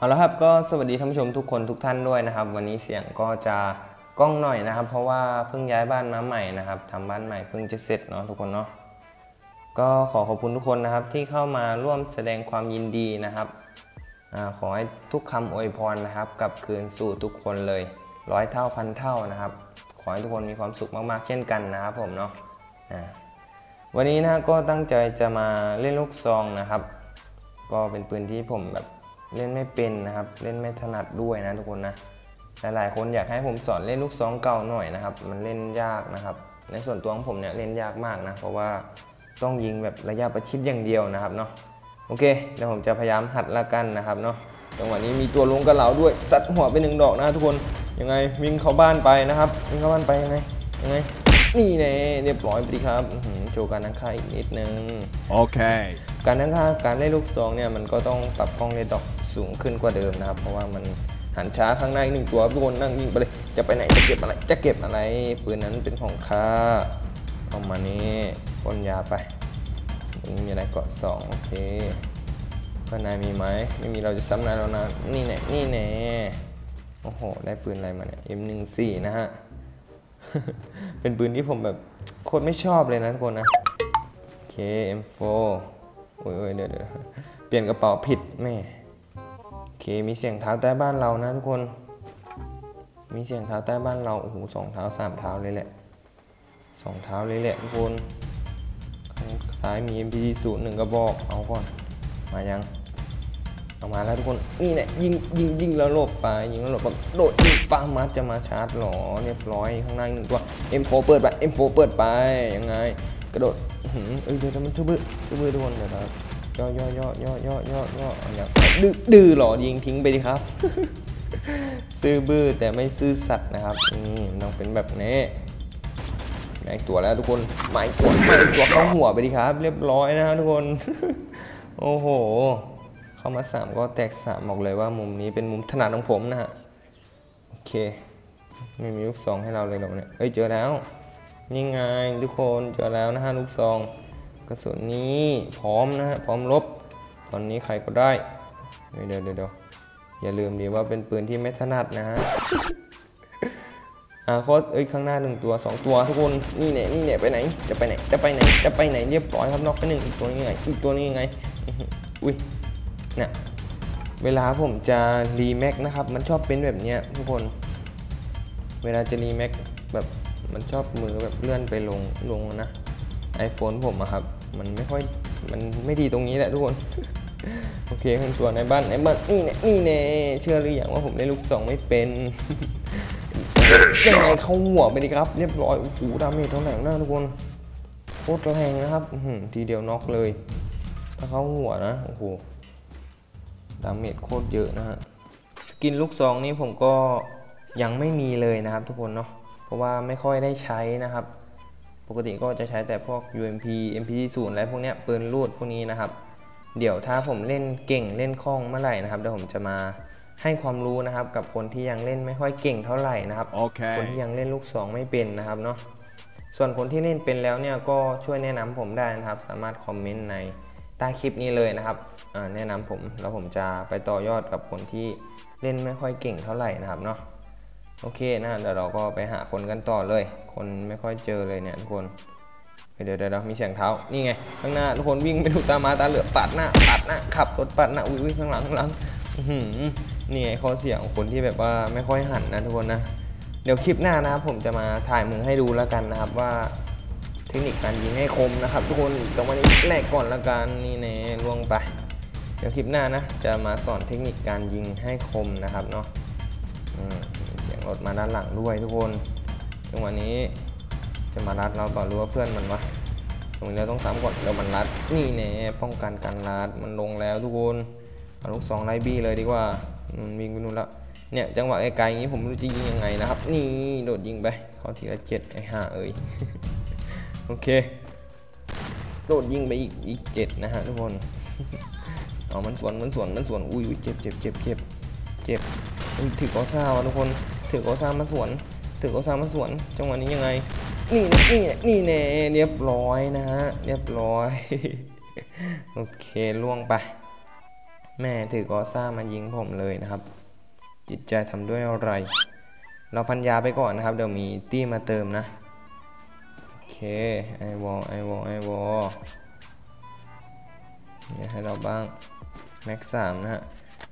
เอาละครับก็สวัสดีท่านผู้ชมทุกคนทุกท่านด้วยนะครับ วันนี้เสียงก็จะกล้องหน่อยนะครับ เพราะว่าเพิ่งย้ายบ้านมาใหม่นะครับทำบ้านใหม่เพิ่งจะเสร็จเนาะทุกคนเนาะก็ขอขอบคุณทุกคนนะครับที่เข้ามาร่วมแสดงความยินดีนะครับอขอให้ทุกคำอวยพรนะครับกับคืนสู่ทุกคนเลยร้อยเท่าพันเท่านะครับ ขอให้ทุกคนมีความสุขมากๆเช่นกันนะครับผมเนาะวันนี้นะก็ตั้งใจจะมาเล่นลูกซองนะครับ ก็เป็นปืนที่ผมแบบ เล่นไม่เป็นนะครับ เล่นไม่ถนัดด้วยนะทุกคนนะ หลายๆ คนอยากให้ผมสอนเล่นลูกซองเก่าหน่อยนะครับ มันเล่นยากนะครับ ในส่วนตัวของผมเนี่ยเล่นยากมากนะ เพราะว่าต้องยิงแบบระยะประชิดอย่างเดียวนะครับเนาะ โอเค เดี๋ยวผมจะพยายามหัดละกันนะครับเนาะ จังหวะนี้มีตัวลงกระเหลาด้วย ซัดหัวไปหนึ่งดอกนะทุกคน ยังไงวิ่งเข้าบ้านไปนะครับ วิ่งเข้าบ้านไปยังไง ยังไง นี่แน่เรียบร้อยไปดีครับอื้อหือโชว์การนังค่าอีกนิดนึง Okay. การนั่งค่าการเล่นลูกซองเนี่ยมันก็ต้องปรับกล้องเลนส์ดอก สูงขึ้นกว่าเดิมนะครับ เพราะว่ามันหันช้าข้างในหนึ่งตัวทุกคนนั่งยิงไปเลยจะไปไหนจะเก็บอะไรจะเก็บอะไรปืนนั้นเป็นของข้าเอามานี่พ่นยาไปนี่มีอะไรเกาะสองโอเคข้างในมีไหมไม่มีเราจะซ้ำนายแล้วนะนี่แน่นี่แน่โอ้โห ได้ปืนอะไรมาเนี่ย M14 นะฮะ เป็นปืนที่ผมแบบโคตรไม่ชอบเลยนะทุกคนนะ โอเค M4 โอ้ยโอ้ยเดี๋ยวเดี๋ยวเปลี่ยนกระเป๋าผิดแม่ มีเสียงเท้าใต้บ้านเรานะทุกคน มีเสียงเท้าใต้บ้านเรา โอ้โหสองเท้าสามเท้าเลยแหละสองเท้าเลยแหละทุกคนข้างซ้ายมี MPG ศูนย์หนึ่งกระบอก เอาก่อน มายัง เอามาแล้วทุกคน นี่แหละยิงยิงยิงแล้วหลบไป ยิงแล้วหลบไปโดดยิงฟ้ามัดจะมาชาร์จหรอ เรียบร้อยข้างในหนึ่งตัว M4 เปิดไป M4 เปิดไป ยังไง กระโดดอื้ออเอ้ยเดี๋ยวมันซื้อบื้อซื้อบื้อทุกคนเดี๋ยวเรา ย่อย่อย่อย่อย่อย่อย่ออย่าดื้อดื้อหรอยิงทิ้งไปดิครับ ซื้อบื้อแต่ไม่ซื้อสัตว์นะครับนี่นต้องเป็นแบบนี้ได้ตัวแล้วทุกคนไม่ตัวไม่ตัวเข้าหัวไปดิครับ เรียบร้อยนะครับทุกคน โอ้โห เข้ามาสามก็แตกสามบอกเลยว่ามุมนี้เป็นมุมถนัดของผมนะฮะโอเคไม่มีลูกซองให้เราเลยหรอกเนี่ยเฮ้ยเจอแล้วนี่ไงทุกคนเจอแล้วนะฮะลูกซอง กระสุนนี้พร้อมนะฮะพร้อมลบ ตอนนี้ใครก็ได้เดี๋ยวเดี๋ยวเดี๋ยวอย่าลืมดีว่าเป็นปืนที่ไม่ถนัดนะฮะอ่าโคตรเอ้ยข้างหน้าหนึ่งตัวสองตัวทุกคนนี่เนี่ยนี่เนี่ยไปไหนจะไปไหนจะไปไหนจะไปไหนเรียบร้อยครับนอกไปหนึ่งอีกตัวนี้ไงอีกตัวนี้ยังไงอุ้ยเนี่ยเวลาผมจะรีแม็กนะครับมันชอบเป็นแบบเนี้ยทุกคน เวลาจะรีแม็กแบบมันชอบมือแบบเลื่อนไปลงลงนะ iPhone ผมอะครับ มันไม่ค่อยมันไม่ดีตรงนี้แหละทุกคน โอเคข้างตัวในบ้านในบ้านนี่เนี่ยนี่เนี่ยเชื่อหรือยังว่าผมเล่นลูกสองไม่เป็นยังไงเข้าหัวไปดีครับ เรียบร้อยโอ้โหดาเมจเท่าไหร่นะทุกคนโคตรแรงนะครับอืทีเดียวน็อกเลยถ้าเข้าหัวนะโอ้โหดาเมจโคตรเยอะนะฮะสกินลูกซองนี้ผมก็ยังไม่มีเลยนะครับทุกคนเนาะเพราะว่าไม่ค่อยได้ใช้นะครับ ปกติก็จะใช้แต่พวก UMP MP0 อะไรพวกเนี้ยปืนลูดพวกนี้นะครับ เดี๋ยวถ้าผมเล่นเก่งเล่นคล่องเมื่อไหร่นะครับเดี๋ยวผมจะมาให้ความรู้นะครับกับคนที่ยังเล่นไม่ค่อยเก่งเท่าไหร่นะครับ Okay. คนที่ยังเล่นลูกสองไม่เป็นนะครับเนาะส่วนคนที่เล่นเป็นแล้วเนี่ยก็ช่วยแนะนำผมได้นะครับ สามารถคอมเมนต์ในใต้คลิปนี้เลยนะครับอ่าแนะนำผมแล้วผมจะไปต่อยอดกับคนที่เล่นไม่ค่อยเก่งเท่าไหร่นะครับเนาะ โอเคนะเดี๋ยวเราก็ไปหาคนกันต่อเลย คนไม่ค่อยเจอเลยเนี่ยทุกคนเดี๋ยวเดี๋ยวเดี๋ยวมีเสียงเท้า นี่ไง ข้างหน้าทุกคนวิ่งไปดูตามาตาเหลือปัดหน้าปัดหน้าขับรถปัดหน้าอุ้ยข้างหลังข้างหลังนี่ไงข้อเสียของคนที่แบบว่าไม่ค่อยหันนะทุกคนนะ เดี๋ยวคลิปหน้านะครับผมจะมาถ่ายมือให้ดูแล้วกันนะครับว่า เทคนิคการยิงให้คมนะครับ ทุกคนตรงวันนี้แรกก่อนละกันนี่แน่ล่วงไป เดี๋ยวคลิปหน้านะ จะมาสอนเทคนิคการยิงให้คมนะครับเนาะอืม รถมาด้านหลังด้วยทุกคนจังหวะนี้จะมารัดเราต่อหรือว่าเพื่อนมันวะตรงนี้เราต้องซ้ำก่อนเดี๋ยวมันรัดนี่แน่ป้องกันการรัดมันลงแล้วทุกคนเอาลูกสองไล่บี้เลยดีกว่าอืมวิ่งไปนู่นล้วเนี่ยจังหวะไกลๆอย่างนี้ผมไม่รู้จะยิงยังไงนะครับ นี่โดดยิงไปเขาทีละเจ็ดไอ้ห่าเอ้ยโอเค โดดยิงไปอีกอีกเจ็ดนะฮะทุกคนเอามันสวนมันสวนมันสวนอุ้ยเจ็บเจ็บเจ็บเจ็บเจ็บอุ้ยถือกอซ่าวะทุกคน ถือกอซ่ามาสวน ถือกอซ่ามาสวน จังหวะนี้ยังไง นี่นะนี่นะนี่แน่เรียบร้อยนะฮะ เรียบร้อย โอเคล่วงไป แม่ถือกอซ่ามายิงผมเลยนะครับ จิตใจทำด้วยอะไร เราพันยาไปก่อนนะครับ เดี๋ยวมีตี้มาเติมนะ โอเค ไอวอลไอวอลไอวอลเนี่ยให้เราบ้าง แม็กสามนะฮะ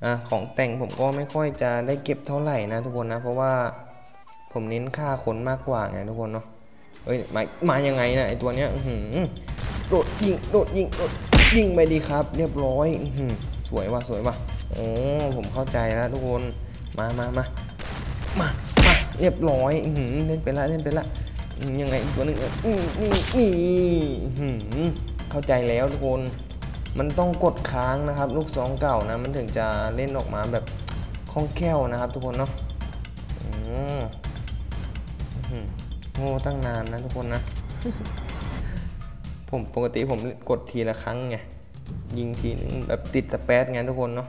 อของแต่งผมก็ไม่ค่อยจะได้เก็บเท่าไหร่นะทุกคนนะ เพราะว่าผมเน้นฆ่าคนมากกว่าไงทุกคนเนาะเอ้ยมามายังไงนะไอตัวเนี้ยหือโดดยิงโดดยิงโดดยิงไปดีครับ เรียบร้อยอื้อหือสวยว่ะสวยว่ะโอ้ผมเข้าใจแล้วทุกคนมามามามามาเรียบร้อยอื้อหือเล่นไปละเล่นไปละยังไงตัวหนึงเนี่ยอืมนี่นี่หือเข้าใจแล้วทุกคน มันต้องกดค้างนะครับ ลูกซองเก่านะมันถึงจะเล่นออกมาแบบคล่องแคล่วนะครับ ทุกคนเนาะโง่ตั้งนานนะทุกคนนะ ผมปกติผมกดทีละครั้งไงยิงทีนึงแบบติดสเปซไงทุกคนเนาะ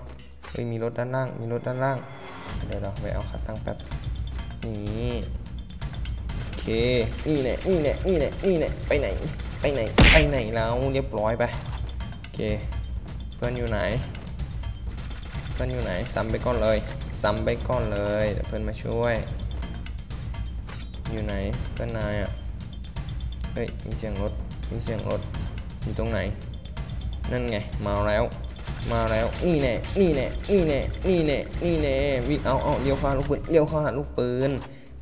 เฮ้ยมีรถด้านล่าง มีรถด้านล่าง เดี๋ยวเราไปเอาขาตั้งแป๊บนี่โอเคนี่แหละนี่แหละนี่แหละนี่แหละไปไหน ไปไหน ไปไหนแล้วเรียบร้อยไป เคเพื่อนอยู่ไหน เพื่อนอยู่ไหนซ้ำไปก่อนเลยซ้ำไปก่อนเลยเดี๋ยวเพื่อนมาช่วย อยู่ไหนเพื่อนนายอะเฮ้ยมีเสียงรถมีเสียงรถอยู่ตรงไหน นั่นไงมาแล้วมาแล้วนี่แน่นี่แน่นี่แน่นี่แน่นี่แน่วิ่งเอาเอาเลี้ยวข้าลูกปืนเลี้ยวเข้าหาลูกปืน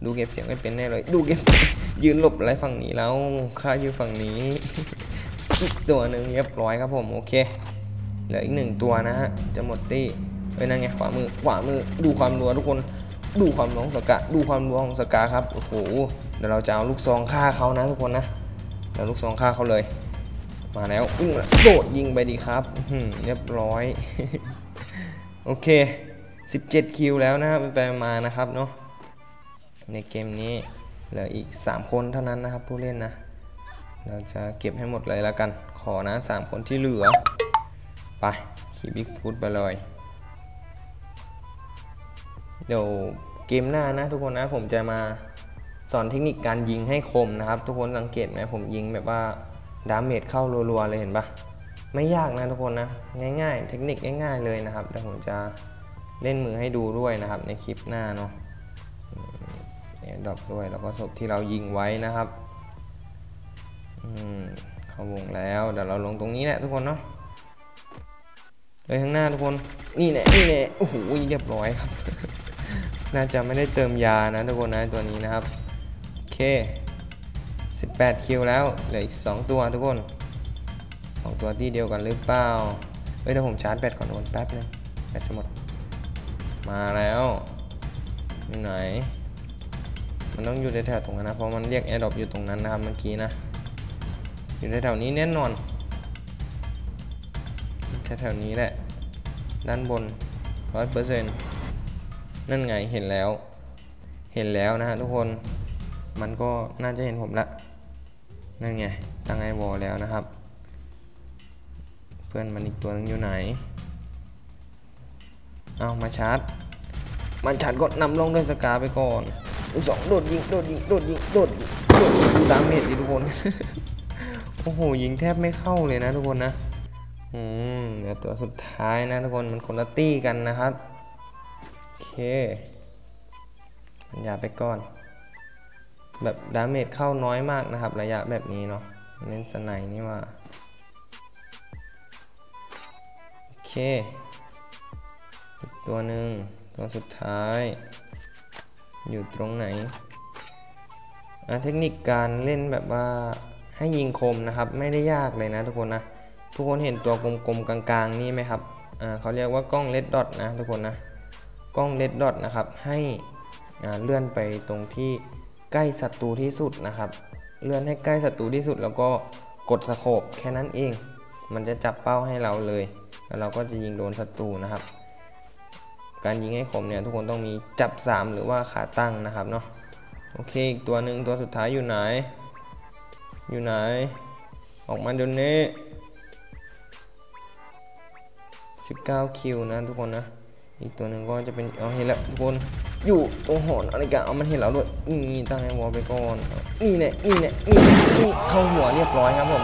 ดูเก็บเสียงไม่เป็นแน่เลย ดูเก็บเสียงยืนหลบอะไรฝั่งนี้แล้วข้าอยู่ฝั่งนี้ อีกตัวหนึ่งเรียบร้อยครับผมโอเคเหลืออีกหนึ่งตัวนะฮะจะหมดตี้เฮ้ยนั่นไงขวามือขวามือดูความรัวทุกคนดูความรัวของสกาดูความรัวของสกาครับโอ้โหเดี๋ยวเราจะเอาลูกซองฆ่าเขานะทุกคนนะเดี๋ยวลูกซองฆ่าเขาเลย มาแล้ววิ่งโดดยิงไปดีครับเรียบร้อยโอเค 17 คิวแล้วนะครับไปมานะครับเนาะในเกมนี้เหลืออีก 3 คนเท่านั้นนะครับผู้เล่นนะ เราจะเก็บให้หมดเลยแล้วกัน ขอนะ 3 คนที่เหลือ ไปขี่บิ๊กฟุตไปเลย เดี๋ยวเกมหน้านะทุกคนนะผมจะมาสอนเทคนิคการยิงให้คมนะครับ ทุกคนสังเกตไหมผมยิงแบบว่าดาเมจเข้ารัวๆเลยเห็นปะไม่ยากนะทุกคนนะ ง่ายๆ เทคนิคง่ายๆเลยนะครับเดี๋ยวผมจะเล่นมือให้ดูด้วยนะครับ ในคลิปหน้าเนาะเนี่ยดรอปด้วยแล้วก็ศพที่เรายิงไว้นะครับ เข้าวงแล้ว เดี๋ยวเราลงตรงนี้แหละทุกคนเนาะไปข้างหน้าทุกคน นี่แหละนี่แหละโอ้โหเรียบร้อยครับ น่าจะไม่ได้เติมยานะทุกคนนะตัวนี้นะครับ โอเค 18 คิวแล้ว เหลืออีก 2 ตัวทุกคน 2 ตัวที่เดียวกันหรือเปล่า เฮ้ยเดี๋ยวผมชาร์จแบตก่อนทุกคนแป๊บนึงแบตจะหมด มาแล้วอยู่ไหน มันต้องอยู่แถวๆตรงนั้นนะ เพราะมันเรียกแอร์ดรอปอยู่ตรงนั้นนะครับเมื่อกี้นะ อยู่ในแถวนี้แน่นอนแถวๆนี้แหละ ด้านบน100%นนั่นไงเห็นแล้ว เห็นแล้วนะฮะทุกคน มันก็น่าจะเห็นผมละ นั่นไง ตั้งไอวอลแล้วนะครับ เพื่อนมันอีกตัวนึงอยู่ไหน เอามาชาร์จ มันชาร์จก็นำลงด้วยสกาไปก่อนสองโดดยิง โดดยิง โดดยิง โดดยิงโดดดูดาเมจดิทุกคน โอ้โหยิงแทบไม่เข้าเลยนะทุกคนนะอืมเดี๋ยวตัวสุดท้ายนะทุกคนมันคนละตี้กันนะครับโอเคมันยาไปก่อน แบบดาเมจเข้าน้อยมากนะครับ ระยะแบบนี้เนาะเน้นสไนนี่ว่าโอเคอตัวหนึ่งตัวสุดท้าย อยู่ตรงไหนอะเทคนิคการเล่นแบบว่า ให้ยิงคมนะครับ ไม่ได้ยากเลยนะทุกคนนะ ทุกคนเห็นตัวกลมๆกลางๆนี่ไหมครับอ่าเขาเรียกว่ากล้องเลดดอทนะทุกคนนะกล้องเลดดอทนะครับให้อ่าเลื่อนไปตรงที่ใกล้ศัตรูที่สุดนะครับ เลื่อนให้ใกล้ศัตรูที่สุด แล้วก็กดสโคปแค่นั้นเอง มันจะจับเป้าให้เราเลย แล้วเราก็จะยิงโดนศัตรูนะครับ การยิงให้คมเนี่ยทุกคนต้องมีจับ 3 หรือว่าขาตั้งนะครับเนาะโอเคอีกตัวหนึ่งตัวสุดท้ายอยู่ไหน อยู่ไหน ออกมาเดี๋ยวนี้19คิวนะทุกคนนะ อีกตัวหนึ่งก็จะเป็นเอาเห็นแล้วทุกคน อยู่ตรงหอนอะไรกันเอามันเห็นเราด้วย นี่ตั้งไอ้วอลไปก่อน นี่เนี่ยนี่เนี่ยนี่นี่เข้าหัวเรียบร้อยครับผม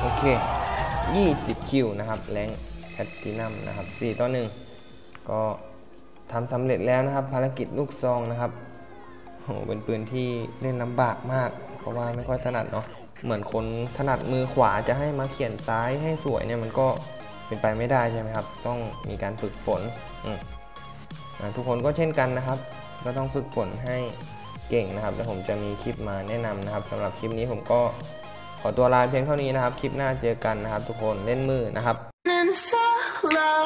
โอเค 20 คิวนะครับ แรงแพตตินัมนะครับ 4 ต่อ 1 ก็ทำสำเร็จแล้วนะครับ ภารกิจลูกซองนะครับโหเป็นปืนที่เล่นลำบากมาก เพราะว่าไม่ค่อยถนัดเนาะ เหมือนคนถนัดมือขวาจะให้มาเขียนซ้ายให้สวยเนี่ยมันก็เป็นไปไม่ได้ใช่ไหมครับ ต้องมีการฝึกฝนทุกคนก็เช่นกันนะครับ ก็ต้องฝึกฝนให้เก่งนะครับ แล้วผมจะมีคลิปมาแนะนำนะครับสำหรับคลิปนี้ผมก็ขอตัวลาเพียงเท่านี้นะครับ คลิปหน้าเจอกันนะครับ ทุกคนเล่นมือนะครับ Hello.